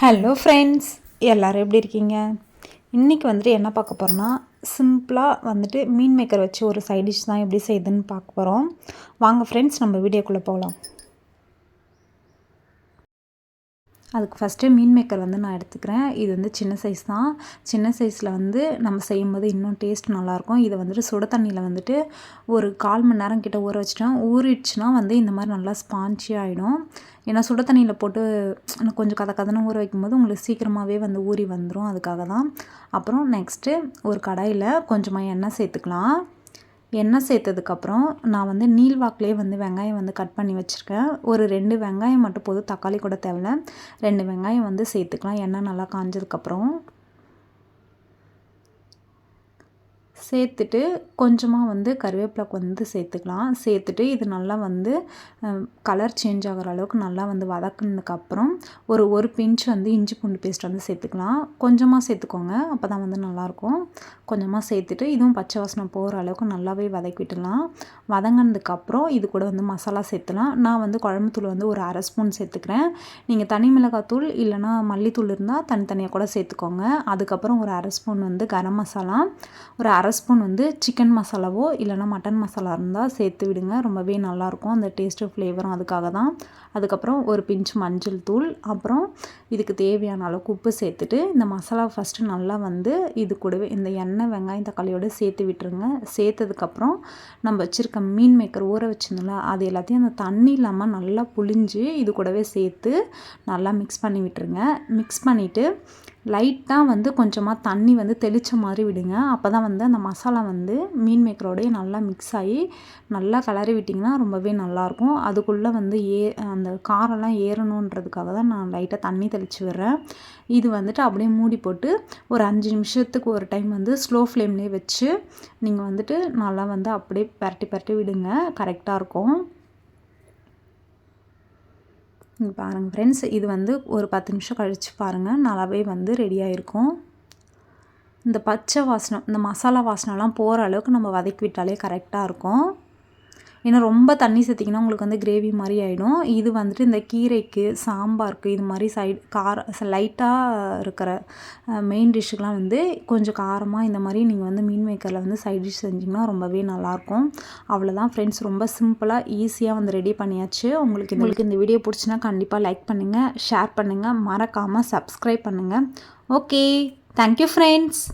Hello friends எல்லோரும் எப்படி இருக்கீங்க? இன்றைக்கி வந்துட்டு என்ன பார்க்க போகிறோன்னா சிம்பிளாக வந்துட்டு மீன் மேக்கர் வச்சு ஒரு சைட் டிஷ் தான் எப்படி செய்யுதுன்னு பார்க்க போகிறோம் வாங்க ஃப்ரெண்ட்ஸ் நம்ம வீடியோக்குள்ளே போகலாம். அதுக்கு ஃபஸ்ட்டு மீன் மேக்கர் வந்து நான் எடுத்துக்கிறேன். இது வந்து சின்ன சைஸ் தான். சின்ன சைஸில் வந்து நம்ம செய்யும்போது இன்னும் டேஸ்ட் நல்லாயிருக்கும். இதை வந்துட்டு சுட தண்ணியில் வந்துட்டு ஒரு கால் மணி நேரம் கிட்ட ஊற வச்சிட்டோம் ஊறிடுச்சுன்னா வந்து இந்த மாதிரி நல்லா ஸ்பான்ச்சி ஆகிடும் ஏன்னா சுட தண்ணியில் போட்டு கொஞ்சம் கதை கதனை ஊற வைக்கும்போது உங்களுக்கு சீக்கிரமாகவே வந்து ஊறி வந்துடும் அதுக்காக தான். அப்புறம் நெக்ஸ்ட்டு ஒரு கடாயில் கொஞ்சமாக எண்ணெய் சேர்த்துக்கலாம். எண்ணெய் சேர்த்ததுக்கப்புறம் நான் வந்து நீள்வாக்கிலே வந்து வெங்காயம் வந்து கட் பண்ணி வச்சுருக்கேன். ஒரு ரெண்டு வெங்காயம் மட்டும் போதும். தக்காளி கூட தேவையில்ல. ரெண்டு வெங்காயம் வந்து சேர்த்துக்கலாம். எண்ணெய் நல்லா காஞ்சதுக்கப்புறம் சேர்த்துட்டு கொஞ்சமாக வந்து கருவேப்பிலை வந்து சேர்த்துக்கலாம். சேர்த்துட்டு இது நல்லா வந்து கலர் சேஞ்ச் ஆகிற அளவுக்கு நல்லா வந்து வதக்குனதுக்கப்புறம் ஒரு ஒரு பிஞ்ச் வந்து இஞ்சி பூண்டு பேஸ்ட் வந்து சேர்த்துக்கலாம். கொஞ்சமாக சேர்த்துக்கோங்க அப்போ தான் வந்து நல்லாயிருக்கும். கொஞ்சமாக சேர்த்துட்டு இதுவும் பச்சை வாசனை போகிற அளவுக்கு நல்லாவே வதக்கிட்டுலாம் வதங்கினதுக்கப்புறம் இது கூட வந்து மசாலா சேர்த்துலாம். நான் வந்து குழம்புத்தூள் வந்து ஒரு அரை ஸ்பூன் சேர்த்துக்கிறேன். நீங்கள் தனி மிளகாத்தூள் இல்லைனா மல்லித்தூள் இருந்தால் தனித்தனியாக கூட சேர்த்துக்கோங்க. அதுக்கப்புறம் ஒரு அரை ஸ்பூன் வந்து கரம் மசாலா ஒரு அரை ஸ்பூன் வந்து சிக்கன் மசாலாவோ இல்லைனா மட்டன் மசாலா இருந்தால் சேர்த்து விடுங்க. ரொம்பவே நல்லாயிருக்கும். அந்த டேஸ்ட்டு ஃப்ளேவரும் அதுக்காக தான். அதுக்கப்புறம் ஒரு பிஞ்ச் மஞ்சள் தூள். அப்புறம் இதுக்கு தேவையான அளவுக்கு உப்பு சேர்த்துட்டு இந்த மசாலா ஃபஸ்ட்டு நல்லா வந்து இது கூடவே இந்த எண்ணெய் வெங்காயம் தக்காளியோடு சேர்த்து விட்டுருங்க. சேர்த்ததுக்கப்புறம் நம்ம வச்சுருக்க மீன் மேக்கர் ஊற வச்சிருந்தோம்ல அது எல்லாத்தையும் அந்த தண்ணி இல்லாமல் நல்லா புளிஞ்சு இது கூடவே சேர்த்து நல்லா மிக்ஸ் பண்ணி விட்டுருங்க. மிக்ஸ் பண்ணிவிட்டு லைட்டாக வந்து கொஞ்சமாக தண்ணி வந்து தெளித்த மாதிரி விடுங்க. அப்போ தான் வந்து அந்த மசாலா வந்து மீன் மேக்கரோடய நல்லா மிக்ஸ் ஆகி நல்லா கிளறி விட்டிங்கன்னா ரொம்பவே நல்லாயிருக்கும். அதுக்குள்ளே வந்து ஏ அந்த காரெல்லாம் ஏறணுன்றதுக்காக தான் நான் லைட்டாக தண்ணி தெளித்து விடுறேன். இது வந்துட்டு அப்படியே மூடி போட்டு ஒரு அஞ்சு நிமிஷத்துக்கு ஒரு டைம் வந்து ஸ்லோ ஃப்ளேம்லேயே வச்சு நீங்கள் வந்துட்டு நல்லா வந்து அப்படியே பரட்டி பரட்டி விடுங்க. கரெக்டாக இருக்கும். பாருங்கள் ஃப்ரெண்ட்ஸ் இது வந்து ஒரு பத்து நிமிஷம் கழித்து பாருங்கள் நல்லாவே வந்து ரெடியாக இருக்கும் இந்த பச்சை வாசனம் இந்த மசாலா வாசனம்லாம் போகிற அளவுக்கு நம்ம வதக்கி விட்டாலே கரெக்டாக இருக்கும். ஏன்னா ரொம்ப தண்ணி சேர்த்திங்கன்னா உங்களுக்கு வந்து கிரேவி மாதிரி ஆகிடும் இது வந்துட்டு இந்த கீரைக்கு சாம்பாருக்கு இது மாதிரி சைட் கார லைட்டாக இருக்கிற மெயின் டிஷ்ஷுக்கெலாம் வந்து கொஞ்சம் காரமாக இந்த மாதிரி நீங்கள் வந்து மீன் மேக்கரில் வந்து சைட் டிஷ் செஞ்சிங்கன்னா ரொம்பவே நல்லாயிருக்கும். அவ்வளோதான் ஃப்ரெண்ட்ஸ் ரொம்ப சிம்பிளாக ஈஸியாக வந்து ரெடி பண்ணியாச்சு. உங்களுக்கு உங்களுக்கு இந்த வீடியோ பிடிச்சினா கண்டிப்பாக லைக் பண்ணுங்கள் ஷேர் பண்ணுங்கள் மறக்காமல் சப்ஸ்கிரைப் பண்ணுங்கள் ஓகே தேங்க்யூ ஃப்ரெண்ட்ஸ்